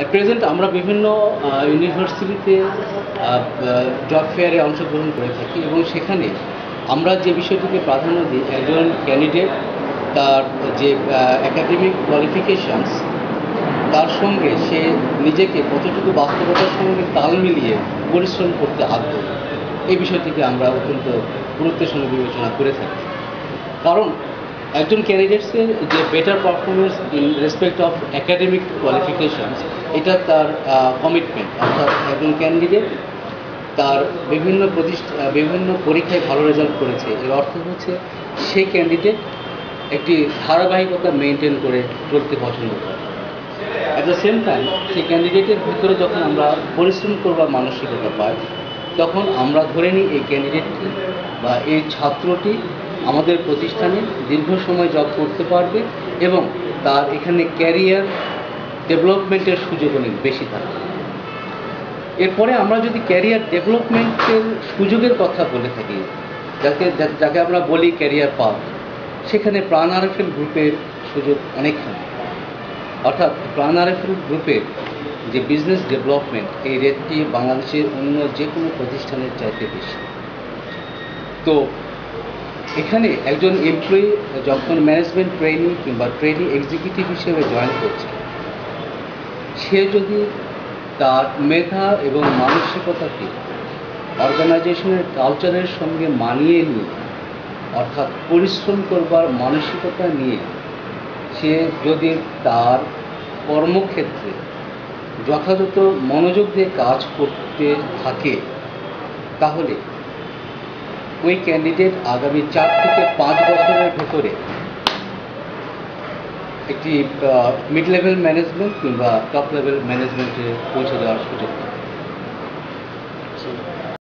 At present আমরা বিভিন্ন ইউনিভার্সিটিতে জব ফেয়ারে অংশগ্রহণ করে থাকি এবং সেখানে আমরা যে বিষয়টিকে প্রাধান্য দিই, একজন ক্যান্ডিডেট তার যে একাডেমিক কোয়ালিফিকেশানস তার সঙ্গে সে নিজেকে কতটুকু বাস্তবতার সঙ্গে তাল মিলিয়ে পরিশ্রম করতে আগ্রহ। এই বিষয়টিকে আমরা অত্যন্ত গুরুত্বের সঙ্গে বিবেচনা করে থাকি। কারণ, একজন ক্যান্ডিডেটসের যে better performance in respect of academic qualifications এটা তার কমিটমেন্ট অর্থাৎ একজন ক্যান্ডিডেট তার বিভিন্ন প্রতিষ্ঠা বিভিন্ন পরীক্ষায় ভালো রেজাল্ট করেছে। এর অর্থ হচ্ছে সেই ক্যান্ডিডেট একটি ধারাবাহিকতা মেনটেন করে চলতে পছন্দ করে। অ্যাট দ্য সেম টাইম সেই ক্যান্ডিডেটের ভিতরে যখন আমরা পরিশ্রম করবার মানসিকতা পাই, তখন আমরা ধরে নিই এই ক্যান্ডিডেটটি বা এই ছাত্রটি আমাদের প্রতিষ্ঠানে দীর্ঘ সময় জব করতে পারবে এবং তার এখানে ক্যারিয়ার ডেভেলপমেন্টের সুযোগ অনেক বেশি থাকে এরপরে আমরা যদি ক্যারিয়ার ডেভেলপমেন্টের সুযোগের কথা বলে থাকি, যাকে যাকে আমরা বলি ক্যারিয়ার পাথ, সেখানে প্রাণ আরএফএল গ্রুপের সুযোগ অনেকখানি। অর্থাৎ প্রাণ আরএফএল গ্রুপের যে বিজনেস ডেভেলপমেন্ট এই রেটটি বাংলাদেশের অন্য যে কোনো প্রতিষ্ঠানের চাইতে বেশি। তো এখানে একজন এমপ্লয়ি যখন ম্যানেজমেন্ট ট্রেনিং কিংবা ট্রেনিং এক্সিকিউটিভ হিসেবে জয়েন করছে সে যদি তার মেধা এবং মানসিকতাকে অর্গানাইজেশনের কালচারের সঙ্গে মানিয়ে নিয়ে, অর্থাৎ পরিশ্রম করবার মানসিকতা নিয়ে সে যদি তার কর্মক্ষেত্রে যথাযথ মনোযোগ দিয়ে কাজ করতে থাকে, তাহলে ওই ক্যান্ডিডেট আগামী চার থেকে পাঁচ বছরের ভেতরে একটি মিড লেভেল ম্যানেজমেন্ট কিংবা টপ লেভেল ম্যানেজমেন্টে পৌঁছে দেওয়ার সুযোগ পাবে।